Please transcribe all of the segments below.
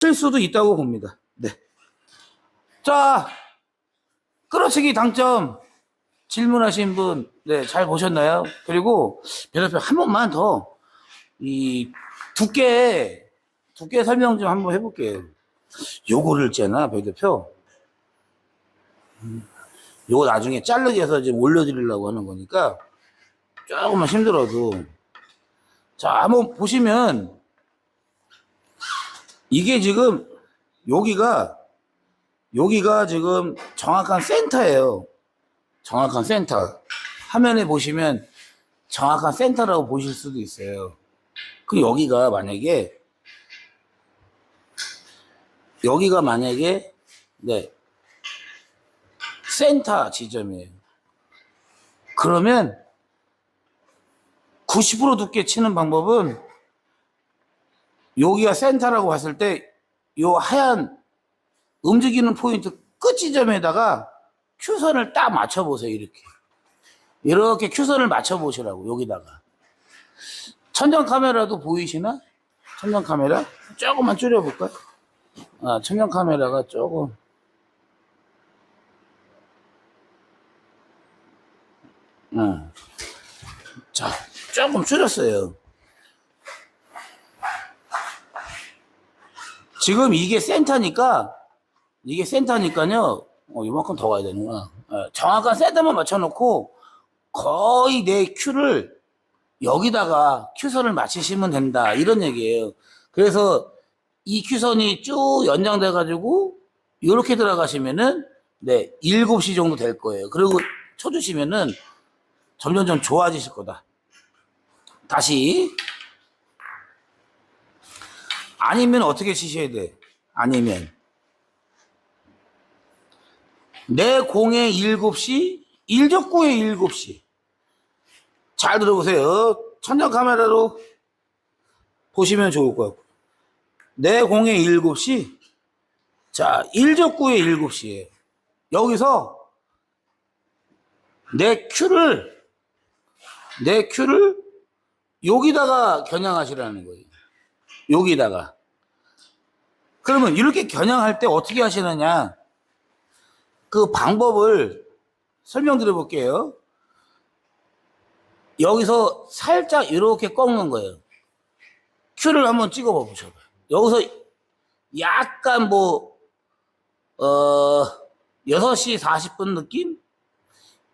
칠 수도 있다고 봅니다. 네. 자, 끌어치기 당점 질문하신 분, 네, 잘 보셨나요? 그리고 배달표 한 번만 더, 이, 두께, 두께 설명 좀 한번 해볼게요. 요거를 있잖아, 배달표. 음, 요거 나중에 자르기 해서 지금 올려드리려고 하는 거니까, 조금만 힘들어도. 자, 한번 보시면, 이게 지금, 여기가, 여기가 지금 정확한 센터예요. 정확한 센터. 화면에 보시면 정확한 센터라고 보실 수도 있어요. 그 여기가 만약에 여기가 만약에 네 센터 지점이에요. 그러면 90% 두께 치는 방법은 여기가 센터라고 봤을 때요 하얀 움직이는 포인트 끝 지점에다가 큐선을 딱 맞춰보세요, 이렇게. 이렇게 큐선을 맞춰보시라고, 여기다가. 천장 카메라도 보이시나? 천장 카메라? 조금만 줄여볼까요? 아, 천장 카메라가 조금. 음. 자, 조금 줄였어요. 지금 이게 센터니까, 이게 센터니까요, 어, 이만큼 더 가야 되는구나. 어, 정확한 센터만 맞춰놓고, 거의 내 큐를 여기다가 큐선을 맞추시면 된다. 이런 얘기예요. 그래서 이 큐선이 쭉 연장돼가지고, 이렇게 들어가시면은, 네, 7시 정도 될 거예요. 그리고 쳐주시면은 점점점 좋아지실 거다. 다시. 아니면 어떻게 치셔야 돼? 아니면. 내 공의 7시, 일적구의 7시. 잘 들어보세요. 천장 카메라로 보시면 좋을 것 같고. 내 공의 7시. 자, 일적구의 7시에. 여기서 내 큐를, 내 큐를 여기다가 겨냥하시라는 거예요. 여기다가. 그러면 이렇게 겨냥할 때 어떻게 하시느냐? 그 방법을 설명드려 볼게요. 여기서 살짝 이렇게 꺾는 거예요. 큐를 한번 찍어 보셔봐요. 여기서 약간 뭐, 어, 6시 40분 느낌?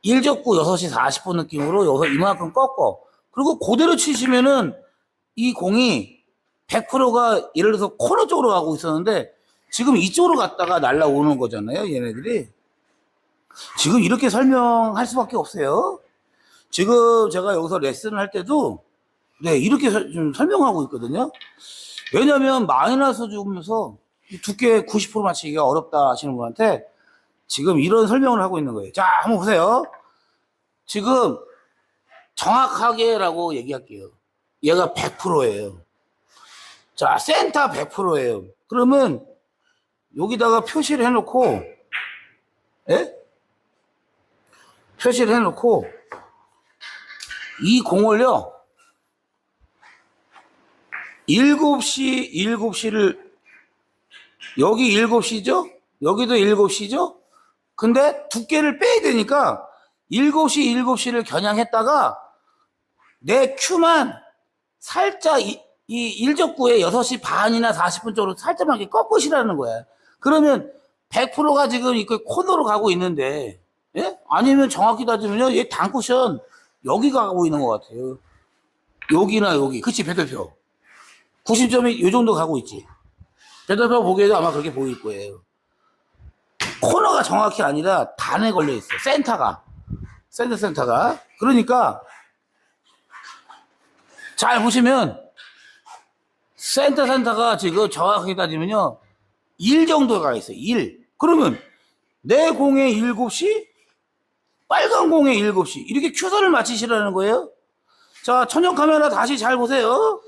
일적구 6시 40분 느낌으로 여기서 이만큼 꺾어. 그리고 그대로 치시면은 이 공이 100%가 예를 들어서 코너 쪽으로 가고 있었는데 지금 이쪽으로 갔다가 날라오는 거잖아요, 얘네들이. 지금 이렇게 설명할 수밖에 없어요. 지금 제가 여기서 레슨을 할 때도 네, 이렇게 설- 좀 설명하고 있거든요. 왜냐면 마이너스 주면서 두께 90% 맞추기가 어렵다 하시는 분한테 지금 이런 설명을 하고 있는 거예요. 자, 한번 보세요. 지금 정확하게라고 얘기할게요. 얘가 100%예요. 자, 센터 100%예요. 그러면 여기다가 표시를 해놓고, 예? 표시를 해놓고, 이 공을요, 7시, 7시를, 여기 7시죠? 여기도 7시죠? 근데 두께를 빼야 되니까, 7시, 7시를 겨냥했다가, 내 큐만 살짝 이, 이 일적구에 6시 반이나 40분 쪽으로 살짝만 꺾으시라는 거야. 그러면 100%가 지금 이렇게 코너로 가고 있는데, 예? 아니면 정확히 따지면요, 얘 단쿠션 여기 가고 있는 것 같아요. 여기나 여기. 그치, 배달표. 90점이 이 정도 가고 있지. 배달표 보기에도 아마 그렇게 보일 거예요. 코너가 정확히 아니라 단에 걸려 있어. 센터가. 센터 센터가. 그러니까, 잘 보시면 센터 센터가 지금 정확하게 따지면요 1 정도가 있어요 1 그러면 내 공의 7시 빨간 공의 7시 이렇게 큐선을 맞추시라는 거예요? 자 천연 카메라 다시 잘 보세요.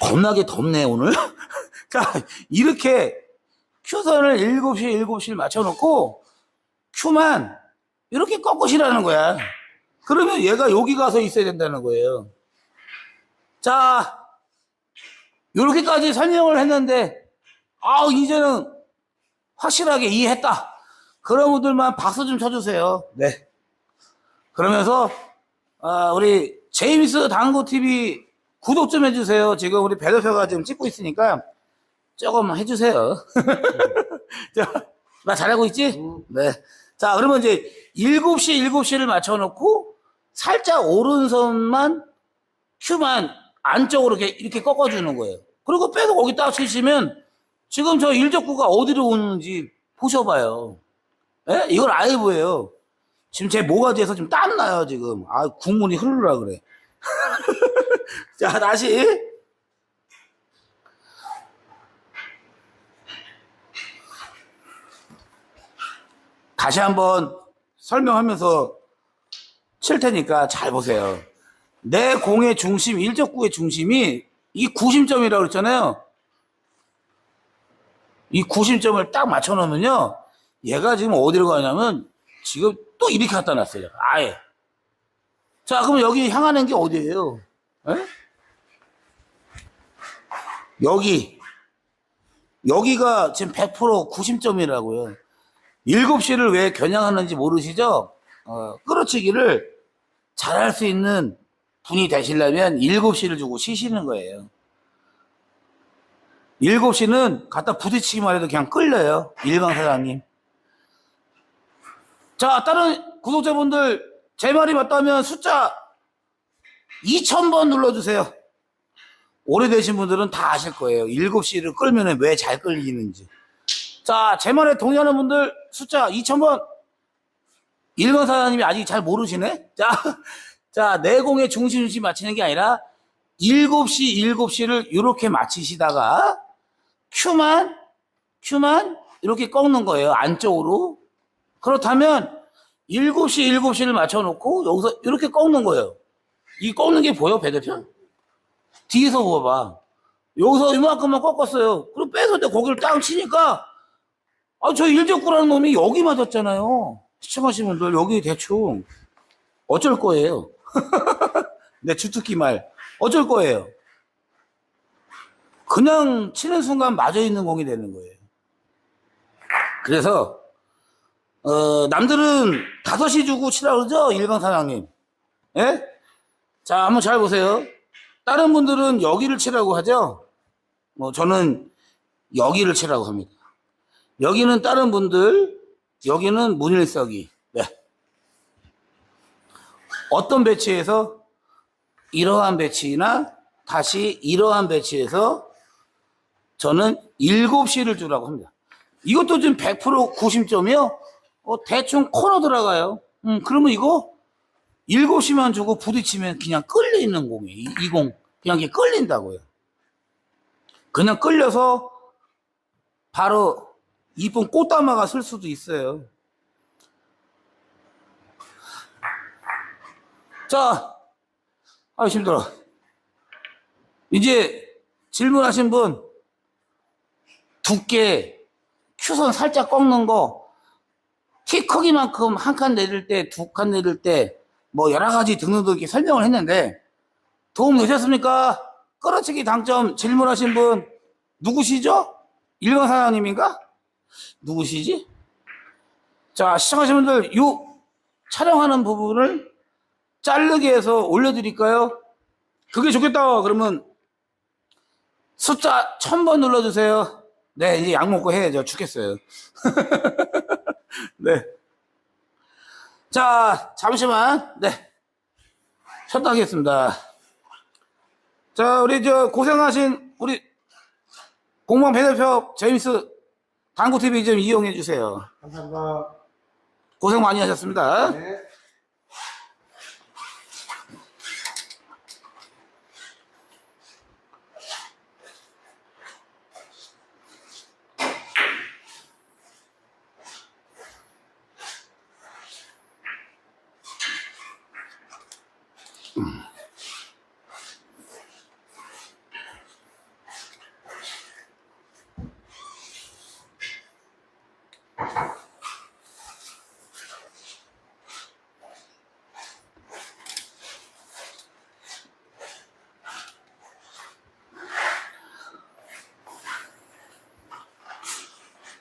겁나게 덥네 오늘. 자 이렇게 큐선을 7시 7시를 맞춰놓고 큐만 이렇게 꺾으시라는 거야. 그러면 얘가 여기 가서 있어야 된다는 거예요. 자, 이렇게까지 설명을 했는데, 아 이제는 확실하게 이해했다. 그런 분들만 박수 좀 쳐주세요. 네. 그러면서, 아, 우리 제임스 당구 TV 구독 좀 해주세요. 지금 우리 배도표가 지금 찍고 있으니까 조금 해주세요. 자, 나 잘하고 있지? 네. 자, 그러면 이제 7시, 7시를 맞춰놓고 살짝 오른손만 큐만 안쪽으로 이렇게, 꺾어주는 거예요. 그리고 빼서 거기 딱 치시면 지금 저 일적구가 어디로 오는지 보셔봐요. 예? 이걸 아예 보여요. 지금 제 모가지에서 지금 땀나요, 지금. 아, 국물이 흐르라 그래. 자, 다시. 다시 한번 설명하면서 칠 테니까 잘 보세요. 내 공의 중심, 일적구의 중심이 이 구심점이라고 그랬잖아요. 이 구심점을 딱 맞춰놓으면요. 얘가 지금 어디로 가냐면 지금 또 이렇게 갖다 놨어요. 아예. 자, 그럼 여기 향하는 게 어디예요? 에? 여기. 여기가 지금 100% 구심점이라고요. 7시를 왜 겨냥하는지 모르시죠? 어, 끌어치기를 잘할 수 있는 분이 되시려면 7시를 주고 쉬시는 거예요. 7시는 갖다 부딪히기만 해도 그냥 끌려요. 일강 사장님. 자, 다른 구독자분들 제 말이 맞다면 숫자 2000번 눌러주세요. 오래되신 분들은 다 아실 거예요. 7시를 끌면 왜 잘 끌리는지. 자, 제 말에 동의하는 분들 숫자 2000번. 일반 사장님이 아직 잘 모르시네? 자, 자, 내공의 중심시 맞추는 게 아니라 7시, 7시를 이렇게 맞히시다가 큐만, 큐만 이렇게 꺾는 거예요. 안쪽으로. 그렇다면 7시, 7시를 맞춰놓고 여기서 이렇게 꺾는 거예요. 이 꺾는 게 보여, 배대표? 뒤에서 봐봐. 여기서 이만큼만 꺾었어요. 그럼 빼서 내 고기를 딱 치니까 아, 저 일적구라는 놈이 여기 맞았잖아요. 시청하시는 분들 여기 대충 어쩔 거예요. 내 주특기 말 어쩔 거예요. 그냥 치는 순간 맞아 있는 공이 되는 거예요. 그래서 어, 남들은 5시 주고 치라 그러죠? 일반 사장님. 예? 자, 한번 잘 보세요. 다른 분들은 여기를 치라고 하죠? 뭐, 저는 여기를 치라고 합니다. 여기는 다른 분들, 여기는 문일석이. 네. 어떤 배치에서 이러한 배치나 다시 이러한 배치에서 저는 7시를 주라고 합니다. 이것도 지금 100% 구심점이요? 어, 대충 코너 들어가요. 음, 그러면 이거 7시만 주고 부딪히면 그냥 끌리는 공이에요. 이, 이 공. 그냥 이게 끌린다고요. 그냥 끌려서 바로 이쁜 꽃다마가 쓸 수도 있어요. 자, 아 힘들어. 이제 질문하신 분 두께 큐선 살짝 꺾는 거 키 크기만큼 한 칸 내릴 때, 두 칸 내릴 때, 뭐 여러 가지 등등등 이렇게 설명을 했는데 도움 되셨습니까? 끌어치기 당점 질문하신 분 누구시죠? 일반 사장님인가? 누구시지? 자, 시청하신 분들, 요 촬영하는 부분을 자르게 해서 올려드릴까요? 그게 좋겠다. 그러면 숫자 1000번 눌러주세요. 네, 이제 약 먹고 해야죠. 죽겠어요. 네. 자, 잠시만. 네. 쉬었다 하겠습니다. 자, 우리 저 고생하신 우리 공무원 배대표 제임스 당구TV 좀 이용해 주세요. 감사합니다. 고생 많이 하셨습니다. 네.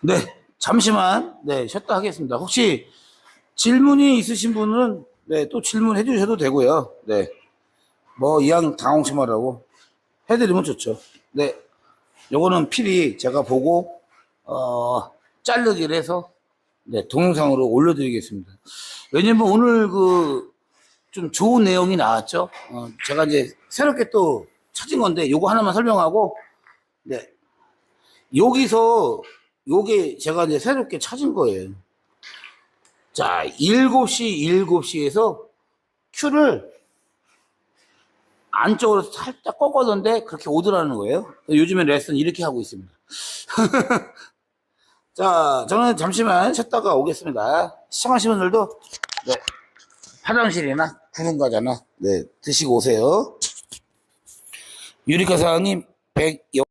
네, 잠시만 네, 쉬었다 하겠습니다. 혹시 질문이 있으신 분은 네, 또 질문해 주셔도 되고요. 네. 뭐, 이왕 당황치 말라고 해드리면 좋죠. 네. 요거는 필히 제가 보고, 어, 자르기를 해서, 네, 동영상으로 올려드리겠습니다. 왜냐면 오늘 그, 좀 좋은 내용이 나왔죠. 어, 제가 이제 새롭게 또 찾은 건데, 요거 하나만 설명하고, 네. 여기서, 요게 제가 이제 새롭게 찾은 거예요. 자, 7시, 7시에서 큐를 안쪽으로 살짝 꺾었는데 그렇게 오더라는 거예요. 요즘에 레슨 이렇게 하고 있습니다. 자, 저는 잠시만 쉬었다가 오겠습니다. 시청하신 분들도 네, 화장실이나 구름 과자나 네, 드시고 오세요. 유리카 사장님 100